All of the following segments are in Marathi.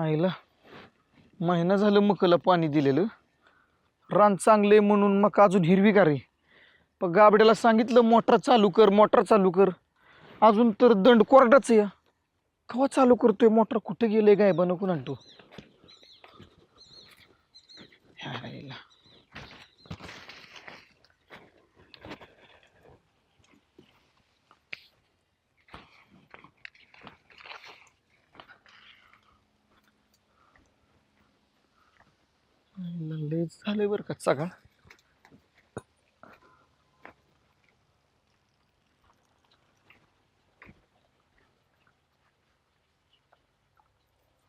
आईला महिना झालं मकला पाणी दिलेलं. रान चांगले म्हणून मग अजून हिरवीगार आहे. पण गाबड्याला सांगितलं मोटर चालू कर मोटर चालू कर. अजून तर दंड कोरडाच या कवा चालू करतोय? मोटर कुठे गेले गायबानं कोण आणतो आईला. आईला झालंय बरं का सकाळ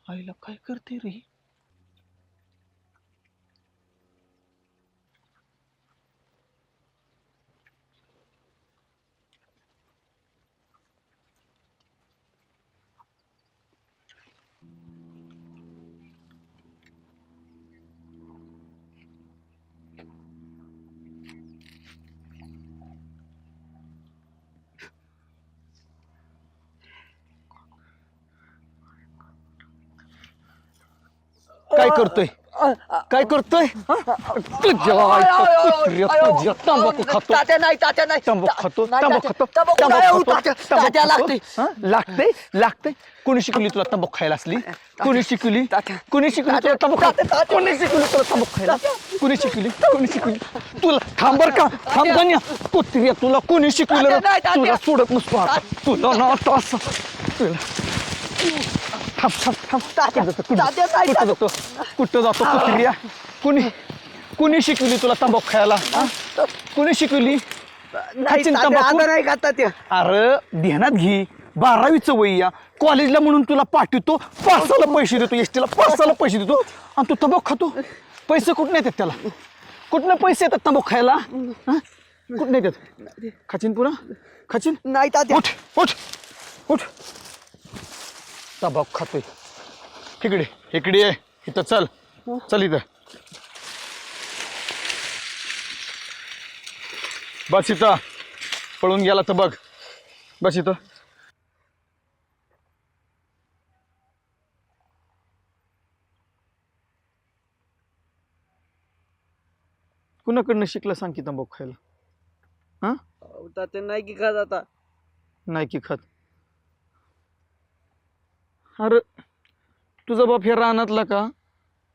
आईला काय करते रे? काय करतोय? काय करतोय? तंबाखू खातो. तात्या नाही तात्या तंबाखू खातो तंबाखू. खातो. तंबाखू तात्या. लागते. लागते? लागते? कोणी शिकवली तुला तंबाखू खायला असली? कोणी शिकवली. कोणी शिकवली तुला तंबाखू. कोणी शिकवली तुला तंबाखू खायला? कोणी शिकवली? कोणी शिकवली? तुला थांबर का. थांब कुत्र्या तुला कोणी शिकवलं. तुला सोडत नसतो. तुला ना तुला थांब थांब थांब. कुठं जातो कुठं तात्या, नाही, कुठं जातो? कुठं जातो कुत्र्या कुणी कुणी शिकवली तुला तंबाखू खायला? हा? कुणी शिकवली? नाही तात्या, का तात्या? अरे ध्यानात घे. बारावीचं वय या. कॉलेजला म्हणून तुला पाठवतो पासाला पैसे देतो एसटीला पासाला पैसे देतो आणि तू तंबाखू खातो. पैसे कुठून येतात त्याला? कुठनं पैसे येतात तंबाखू खायला? हा? कुठून येतात? खाचीन पुन्हा? खाचीन? नाही तात्या. उठ उठ उठ. तंबाखू खातोय. इकडे इकडे ये. इथं चल. चल इथं. बस इथं. पळून गेला तर बघ. बस इथं. कुणाकडनं शिकला सांग की तंबाखू खायला? हां? तात्या नाही की खात आता. नाही की खात. अरे तुझा बाप हे रानातला का?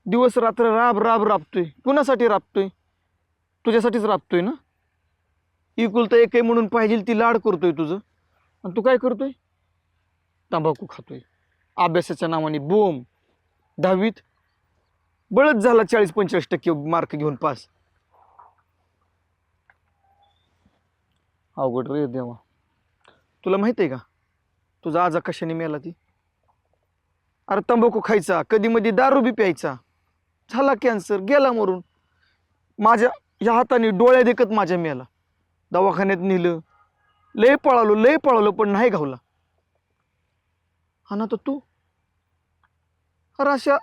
दिवस रात्र राब राब राबतोय. कुणासाठी राबतोय? तुझ्यासाठीच राबतोय ना? इकुलता एक म्हणून पाहिजे ती लाड करतोय तुझं. आणि तू काय करतोय? तंबाखू खातोय. अभ्यासाच्या नावाने बोम दहावीत बळच झाला चाळीस पंचेचाळीस टक्के मार्क घेऊन पास अवघड रे देवा. तुला माहीत आहे का? तुझा आजा कशाने मेला ती? अरे तंबाखू खायचा कधी मध्ये दारू बी प्यायचा. झाला कॅन्सर गेला मरून. माझ्या ह्या हाताने डोळ्या देखत माझ्या मेला. दवाखान्यात नेलं. लय पळालो लय पळालो पण नाही घावला. हा ना तर तू? अरे अशा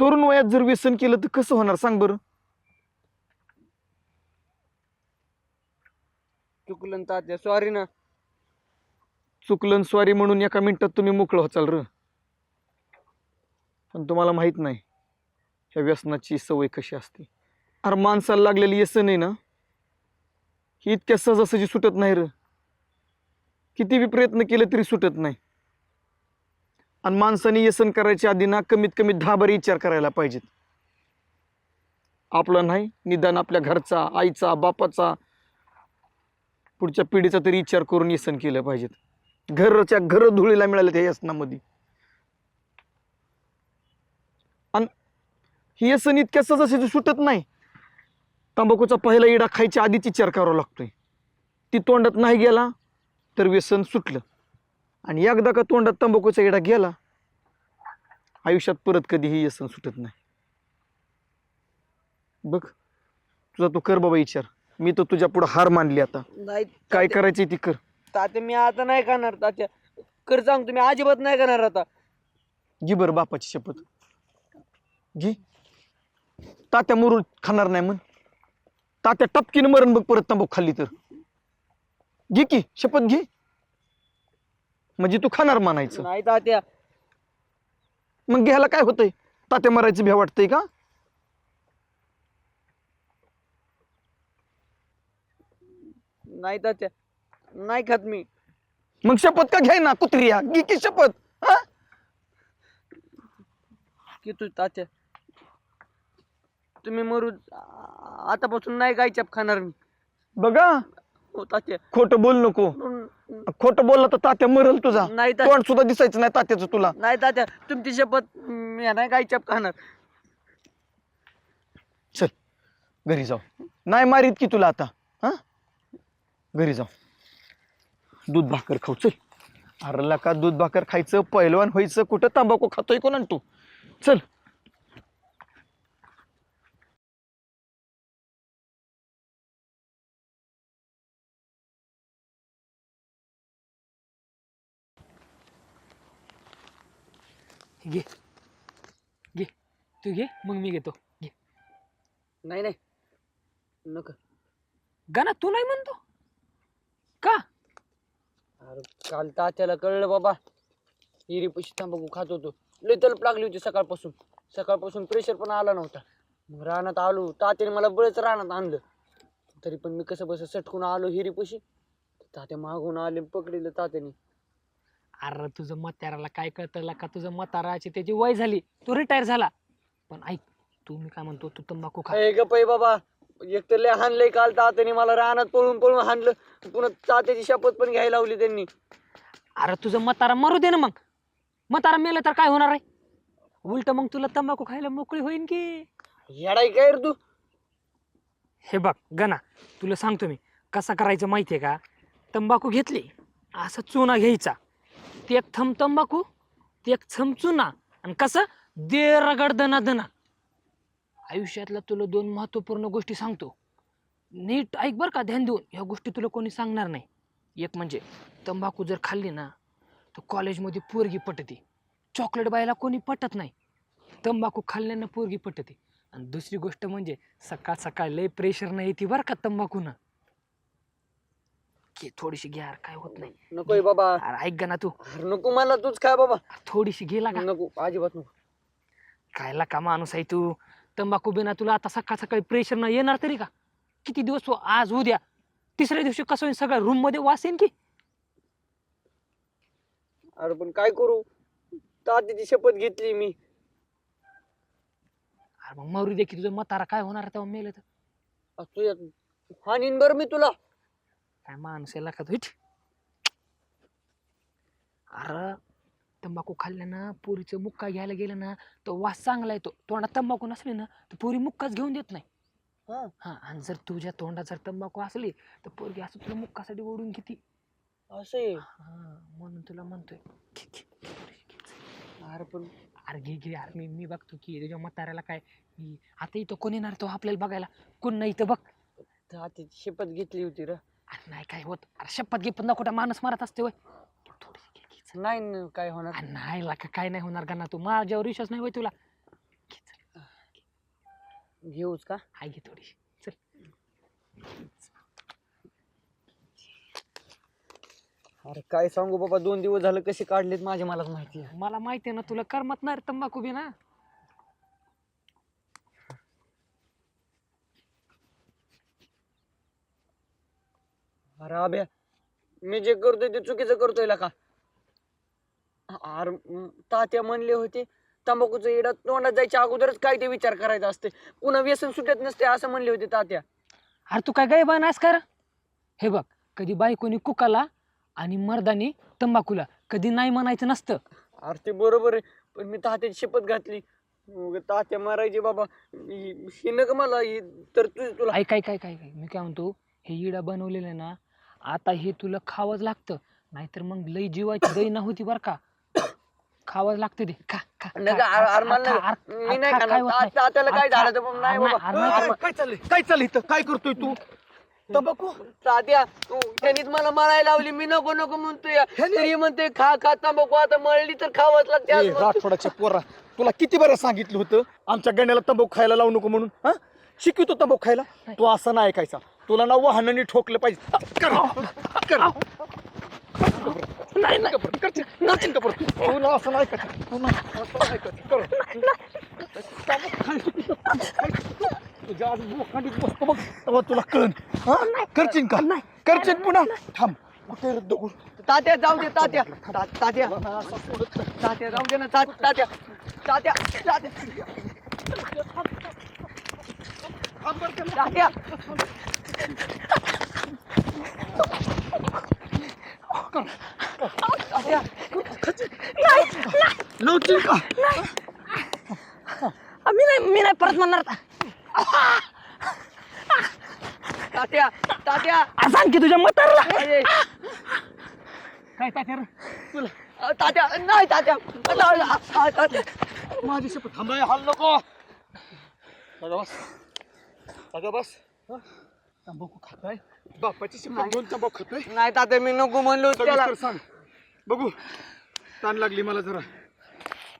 तरुण वयात जर व्यसन केलं तर कसं होणार सांग बरं? चुकलं तात्या सॉरी ना. चुकलन स्वारी म्हणून एका मिनिटात तुम्ही मोकळं होचाल र. पण तुम्हाला माहीत नाही ह्या व्यसनाची सवय कशी असते. अरे माणसाला लागलेली व्यसन आहे ना ही इतक्या सहजासहजी सुटत नाही र. किती बी प्रयत्न केले तरी सुटत नाही. आणि माणसाने व्यसन करायच्या आधी ना कमीत कमी दहा बारी विचार करायला पाहिजेत. आपला नाही निदान आपल्या घरचा आईचा बापाचा पुढच्या पिढीचा तरी विचार करून व्यसन केलं पाहिजेत. घरच्या घर धुळीला मिळाले त्या व्यसनामध्ये आणि ही व्यसन इतक्या सहजासहजी सुटत नाही. तंबाखूचा पहिला इडा खायच्या आधीच विचार करावा लागतोय. ती तोंडात नाही गेला तर व्यसन सुटलं. आणि एकदा का तोंडात तंबाखूचा इडा गेला आयुष्यात परत कधीही व्यसन सुटत नाही. बघ तुझा तू कर बाबा विचार. मी तर तुझ्या पुढे हार मानली आता. नाही काय करायची ती कर. तात्या मी आता नाही खाणार तात्या. कर सांगतो मी अजिबात नाही खाणार आता. घे बरं बापाची शपथ. घे. तात्या मरून खाणार नाही म्हण. तात्या टपकीनं मरण बघ परत तंबाखू खाल्ली तर. घे की शपथ घे. म्हणजे तू खाणार मानायचं नाही तात्या. मग घ्यायला काय होतंय? तात्या मरायची भ्या वाटतंय का? नाही तात्या. नाही खात मी. मग शपथ का घ्याय ना कुत्रिया? घे की शपथ हा? की तू तात्या. तुम्ही मरू आतापासून नाही गायच्याप खाणार मी. बघा. हो तात्या. खोटं बोल नको. खोटं बोलला तर तात्या मरल तुझा. नाही तात्या. तोंड सुद्धा दिसायचं नाही तात्याचं तुला. नाही तात्या तुमची शपथ मी नाही गायच्याप खाणार. चल घरी जाऊ. नाही मारीत की तुला आता. हा? घरी जाऊ. दूध भाकर खाऊ. चल. अरे का दूध भाकर खायचं पैलवान व्हायचं कुठं तंबाखू खातोय कोण तू? चल. घे. घे. तू घे मग मी घेतो. घे. नाही नाही. नका. गाना तू नाही म्हणतो? का? अरे काल तात्याला कळलं बाबा. हिरी पैसे तंबाखू खात होतो. लय तलप लागली होती सकाळपासून. सकाळपासून प्रेशर पण आला नव्हता. मग रानात आलो. तात्याने मला बळच रानात आणलं. तरी पण मी कसं बस सटकून आलो हिरी पैसे तात्या मागून आले पकडलं तात्याने. अरे तुझं म्हाताराला काय कळतं का? तुझं म्हाताराची त्याची वय झाली. तू रिटायर झाला. पण ऐक तू मी काय म्हणतो तू तंबाखू खा. ए गपई बाबा. एक तर लय हाणलंय काल तात्याने मला. रानात पळून पळून हाणलं. पुन्हा तात्याची शपथ पण घ्यायला लावली त्यांनी. अरे तुझं म्हातारा मरू दे ना मग. म्हातारा मेलं तर काय होणार आहे? उलट मग तुला तंबाखू खायला मोकळी होईन की? येडाय काय रे तू? हे बघ गणा तुला सांगतो मी. कसा करायचं माहिती आहे का? तंबाखू घेतली. असा चुना घ्यायचा. ते एक थम तंबाखू ते एक थम चुना आणि कसं? दे रगड दना दना. आयुष्यातल्या तुला दोन महत्त्वपूर्ण गोष्टी सांगतो. नीट ऐक बरं का ध्यान देऊन. ह्या गोष्टी तुला कोणी सांगणार नाही. एक म्हणजे तंबाखू जर खाल्ली ना तर कॉलेजमध्ये पोरगी पटते. चॉकलेट बायला कोणी पटत नाही. तंबाखू खाल्ल्यानं पोरगी पटते. आणि दुसरी गोष्ट म्हणजे सकाळ सकाळ लय प्रेशर नाही येते बरं का तंबाखूनं. घे थोडीशी घे यार काय होत नाही. नकोय बाबा. अरे ऐक गा ना तू. अरे नको मला तूच काय बाबा. थोडीशी गेला का नको अजिबात नको. खायला का माणूस आहे तू. तंबाखू बिना तुला आता सकाळ सकाळी प्रेशर न येणार तरी का? किती दिवस हो? आज उद्या तिसऱ्या दिवशी कसं होईल सगळ्या रूममध्ये वास येईन की? अरे पण काय करू? तात्याची शपथ घेतली मी. अरे मग मरू दे की तुझं म्हातारा काय होणार तेव्हा मेलं तर? तुझ्या हानीन बरं मी तुला. काय माणूस आहे का तुझ अरे तंबाखू खाल्ल्यानं पुरीचं मुक्का घ्यायला गेलं ना तो वास चांगला येतो. तोंडात तंबाखू नसली ना तर पुरी मुक्काच घेऊन देत नाही. हा. आणि जर तुझ्या तोंडात जर तंबाखू असली तर पोरगी असं तुला मुक्कासाठी ओढून किती असं? हा म्हणून तुला म्हणतोय. अरे पण अरे घे घे अरे मी मी बघतो की तुझ्या म्हाताऱ्याला काय आता इथं कोण येणार तो आपल्याला बघायला? कोण नाही इथं बघ. तात्याची शपथ घेतली होती रे. अरे नाही काय होत? अरे शपथ घे पण कुठं माणूस मारत असते थोडीशी चल. नाही न काय होणार? अरे नाही लाका काय नाही होणार का ना तू माझ्यावर विश्वास नाही होय तुला. घेऊच का? हाय घे थोडीशी चल. अरे काय सांगू बाबा दोन दिवस झालं कसे काढलेत माझे मलाच माहिती आहे मला माहिती आहे ना तुला करमत नाही रे तंबाखू बी ना अरे अभ्या मी जे करतोय ते चुकीचं करतोय का अरे म, तात्या म्हणले होते तंबाखूचं इडा तोंडात जायच्या अगोदरच काय ते विचार करायचा असते. पुन्हा व्यसन सुटत नसते असं म्हणले होते तात्या. अरे तू काय गाय नाहीस कर हे बघ कधी बायकोनी कुकाला आणि मर्दानी तंबाखूला कधी नाही म्हणायचं नसतं. अरे ते बरोबर आहे पण मी तात्याची शपथ घातली. मग तात्या मारायचे बाबा हि नका मला हि तर तू तुला ऐक ऐक ऐक ऐक. मी काय म्हणतो हे इडा बनवलेलं ना आता हे तुला खावंच लागतं. नाहीतर मग लई जीवाची दैना होती बरं का. खावंच लागतं ते. खा खा खा, नका खा, अरे खा, अरे मला खा, नाही- अरे, मी नाही खा, खाणार. काय होत ता- काय अरे, खा. झालं तर मग नाही अरे, बाबा. अरे, नाही, अरे, काय चाललंय? काय चाललंय इथं? काय करतोय तू? तंबाखू? तात्या तू त्यांनीच मला मारायला लावली. मी नको नको म्हणतोय. तरी म्हणते खा खा तंबाखू. आता मळली तर खावंच लागते ए. राठोडाच्या पोरा. तुला किती बरं सांगितलं होतं? आमच्या गण्याला तंबाखू खायला लावू नको म्हणून हा? शिकवतो तंबाखू खायला. तू असं नाही ऐकायचा. तुला ना वाहनाने ठोकलं पाहिजे. कर, कर. नाही नाही. का परत तुला असं नाही करायचं तुला असं नाही करायचं कर. तुझ्या आज बोकांडीत बसतो बघ. तेव्हा तुला कळन. हा? करशील का? करशील पुन्हा? थांब. कुठे रद्द करू तात्या जाऊ दे तात्या. ता- तात्या. तात्या जाऊ दे ना ता- तात्या. तात्या तात्या. तात्या तात्या. नव्हती का मी नाही मी नाही परत म्हणणार. तात्या तात्या. सांग की तुझ्या म्हातारला अरे, काय तात्या रे? तुला अ, तात्या नाही तात्या. तात्या, अ, तात्या माझी शपथ थांबाय हाल नको. दादा बस. दादा बस. हं? तंबाखू खाताय? बापाची शपथ घेऊन तंबाखू खातोय? नाही तात्या मी नको म्हणलो त्याला. सविस्तर सांग. बघू. ताण लागली मला जरा.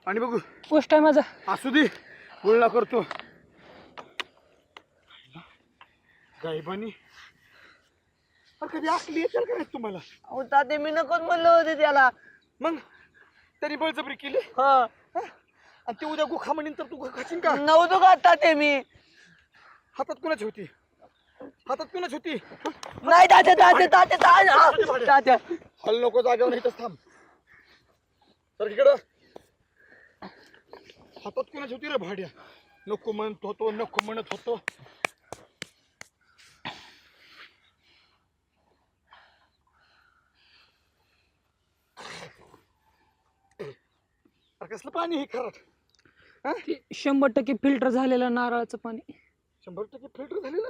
आणि बघू. पोस्ट आहे माझा. असू दे गुळणा करतो. गायबानी. अरे कधी आकली येतील का नाही तुम्हाला? अहो तात्या मी नकोच म्हणलं होते त्याला. मग? तरी बळजबरी केली? हा? आणि ते उद्या गुखा म्हणीन तर तू खाशील का? नव्हतो का तात्या मी? हातात कोणाची होती? हातात कोणाची होती? नाही तात्या तात्या तात्या तात्या. तात्या. हल नको जागेवर इथंच थांब. तर इकडं. हातात कोणाची होती रे भाड्या? नको म्हणत होतो नको म्हणत होतो. अरे कसलं पाणी हे खरं ते शंभर टक्के फिल्टर झालेलं नारळाचं पाणी. शंभर टक्के फिल्टर झालेलं?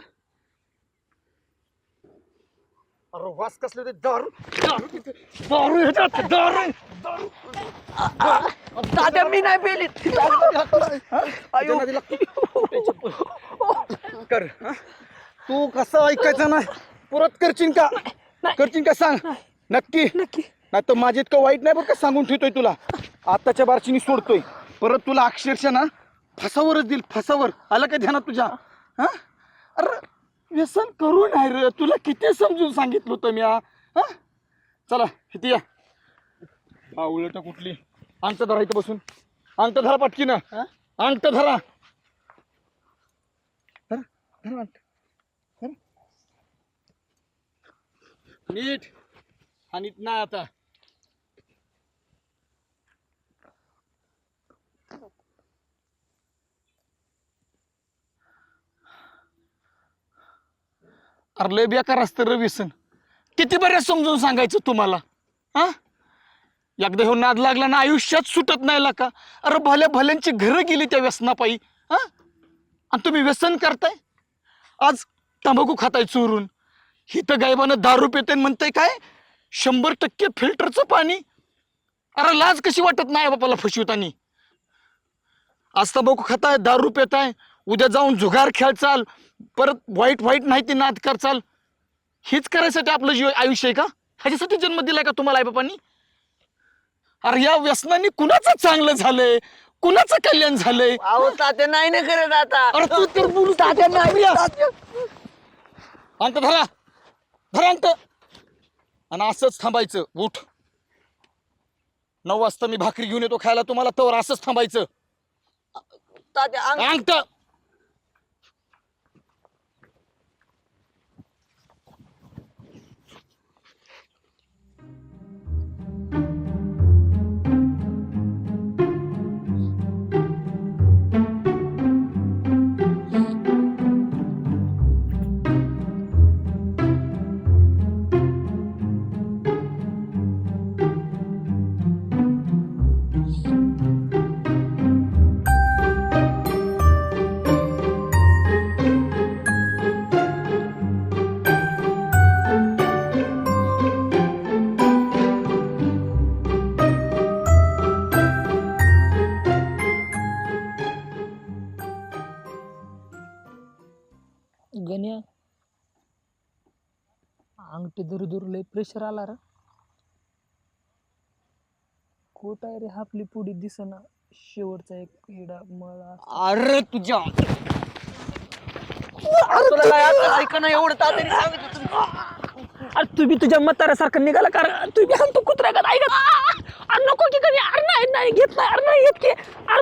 अरे वास कसले ते दारू दारू दारू तात्या मी नाही पेली. अयो कर हं? तू कसं ऐकायचं ना परत करशील का? करशील का सांग? नक्की. नक्की. नाही तर माझे इतकं वाईट नाही बरं का सांगून ठेवतोय तुला. आताच्या बारशीनी सोडतोय. परत तुला अक्षरशः ना फसावरच देईल फसावर. आलं का ध्यानात तुझ्या? हा? अरे व्यसन करू नाही रे. तुला किती समजून सांगितलं होतं मी हा? हा? चला इथे या. हा उलट कुठली? अंगठ धरा इथं बसून. अंगठ धरा पटकी ना अंगठ धरा. धरा धरा अंगठ. धरा. नीट. आणि नाही आता. अरे लय बेकार असतं रवी व्यसन. किती बऱ्या समजून सांगायचं तुम्हाला? हा? एकदा ह्यो नाद लागला ना आयुष्यात सुटत नाही का अरे भल्या भल्यांची घरं गेली त्या व्यसनापायी. हा? आणि तुम्ही व्यसन करताय? आज तंबाखू खाताय चोरून. हिथं गायबानं दारू पिते म्हणताय काय? शंभर टक्के फिल्टरचं पाणी. अरे लाज कशी वाटत नाही बापाला फसवतानी? आज तंबाखू खाताय दारू पेताय उद्या जाऊन जुगार खेळ चाल परत वाईट वाईट माहिती नाद कर चाल हेच करायसाठी आपलं जीव आयुष्य आहे का? ह्याच्यासाठी जन्म दिलाय का तुम्हाला आईबापांनी? अरे या व्यसनाने कुणाचं चांगलं झालंय? कुणाचं कल्याण झालंय? अहो तात्या नाही ना करत आता. अरे तू तर बोलू तात्या नाही अंत धरा. धरा अंत. आणि असंच थांबायचं. उठ. नऊ वाजता मी भाकरी घेऊन येतो खायला. तुम्हाला तवर असंच थांबायचं. तात्या अंग अंगठ. अंगठी दूर दूर लय प्रेशर आला रे. खोट आहे रे आपली पुढी दिसना? शेवटचा एक हिडा मला अरे तुझ्या तुला काय आता एवढं सांगितलं तुम्ही अरे तू बी तुझ्या म्हाताऱ्यासारखं निघाला कारण तू बी आणतो कुत्र्या का ऐकत अरे नको की कधी. अरे नाही नाही घेत नाही अरे नाही घेत की. अरे